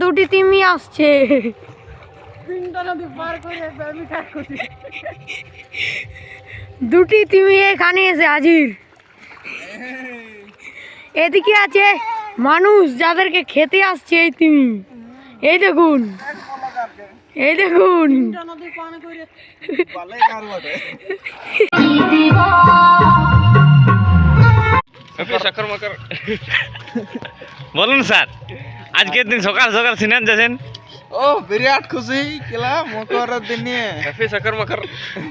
দুটি তিমি আসছে। তিনটা নদী পার করে আমি কাজ করছি দুটি তিমি এখানে এসে হাজির। এদিকে আছে মানুষ যাদেরকে খেতে আসছে এই তিমি। এই দেখুন। এই দেখুন। নদী পান করে পালে কার বটে বলুন স্যার আজকের দিন সকাল সকাল সিনেন যাচ্ছেন ও বিরাট খুশি কেলা মকরের দিন নিয়ে হ্যাপি সাকার মকর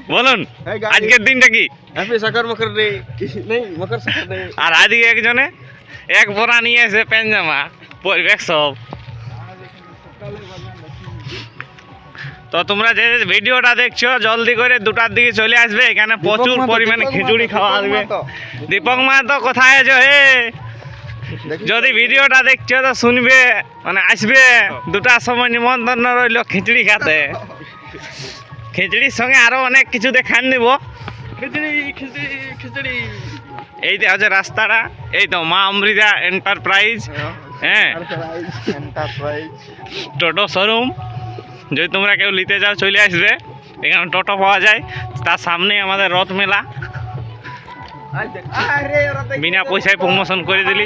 বলুন এই গাড়ি- আজকের দিনটা কি হ্যাপি সাকার মকর ডে নেই মকর সাকার ডে আর আজকে একজনে এক বোরা নিয়ে এসে প্যান্ট জামা পরিবেশ সব তো তোমরা যে ভিডিওটা দেখছ জলদি করে দুটার দিকে চলে আসবে। এখানে প্রচুর পরিমাণে খিচুড়ি খাওয়া দীপক আসবে। দীপক মাহাতো কোথায় আছো? হে! যদি ভিডিওটা দেখছ তো শুনবে মানে আসবে। দুটার সময় নিমন্ত্রণ রইল খিচুড়ি খাতে। খিচুড়ির সঙ্গে আরও অনেক কিছু দেখান নিব। খিচড়ি এই হচ্ছে রাস্তাটা এই তো মা অমৃতা এন্টারপ্রাইজ হ্যাঁ। টোটো শোরুম যদি তোমরা কেউ নিতে যাও চলে আসবে এখানে টোটো পাওয়া যায় তার সামনে আমাদের রথ মেলা আরে ওরা দেখ বিনা পয়সায় প্রমোশন করে দিলি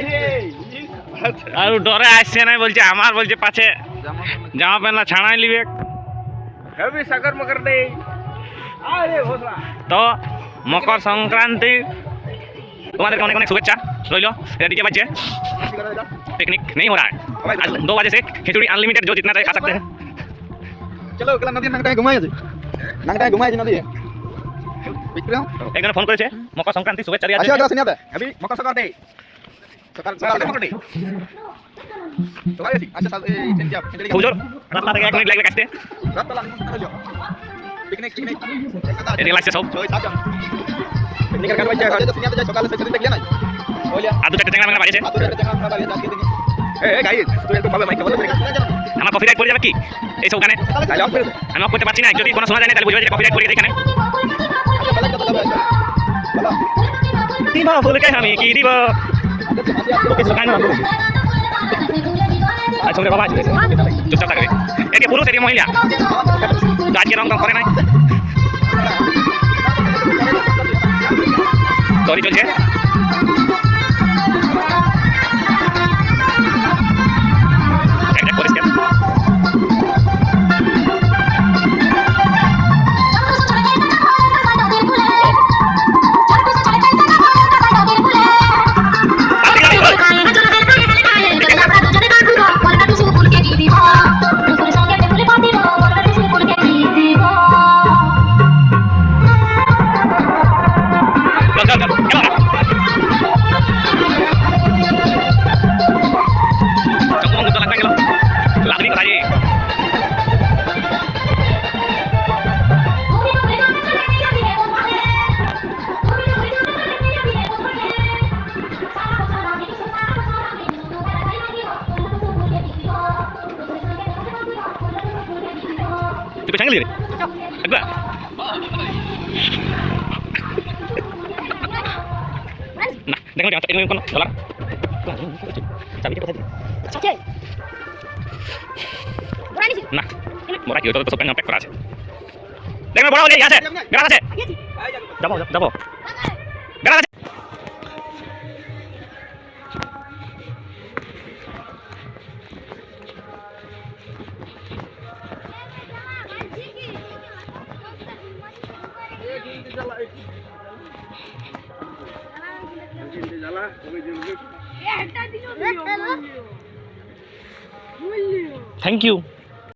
আর ও ডরে আসছে না বলছে আমার বলছে পাছে জামা প্যান্ট ছাড়াই লিবে হ্যাপি সাকার মকর ডে আরে ভোসরা তো মকর সংক্রান্তি তোমাদেরকে অনেক অনেক শুভেচ্ছা রইল এটা डीजे बजे पिकनिक नहीं हो रहा है आज दो बजे से खिचड़ी अनलिमिटेड जो जितना चाहे खा सकते हैं চলো কেলা নদী নাংটায় ঘুমাই আছে। নাংটায় ঘুমাই আছে নদী বিক্রম একজনে ফোন করেছে মকর সংক্রান্তি শুভেচ্ছা দিয়ে আসো আসো সিনিয়াতে হ্যাপি মকর সংক্রান্তি। সকাল সকাল মকর ডে সকাল আচ্ছা এই সিনিয়া হুজুর রাস্তা থেকে এক মিনিট লাগবে কাটতে। রাত তলা পিকনিক পিকনিক এদিকে লাগছে সব। পিকনিকের কাজ হচ্ছে সিনিয়াতে যাই সকালে সেদিন দেখলি নাই? ওইলা আর দু চারটে চ্যাংড়া ম্যাংড়া বাজেছে। আতো এটা দেখা আমরা বাড়ি এ এ গাইস তুই একটু ভাবে মাইকে বল আমার কপিরাইট পড়ে যাবে কি? এইসব গানে আমি অফ করতে পারছি না যদি কোনো শোনা যায় না তাহলে বুঝবে যে কপিরাইট পড়ে গেছে এখানে। আচ্ছা দিব ফুলকে আমি কি দিব? সঙ্গে বাবা আছে চুপচাপ থাকবে। এটি পুরুষ এটি মহিলা। আজকে রং করে নাই। তরি চলছে। তুই পেছাঙ্গলি রে একবার না দেখুন এটা এরকম কোনো ডলার চাবিটা কোথায় দিই? না মোরা কি ওটা তো সব প্যাক করা আছে দেখুন বড় হয়ে আছে গ্রাস আছে যাব যাব গ্রাস আছে থ্যাংক ইউ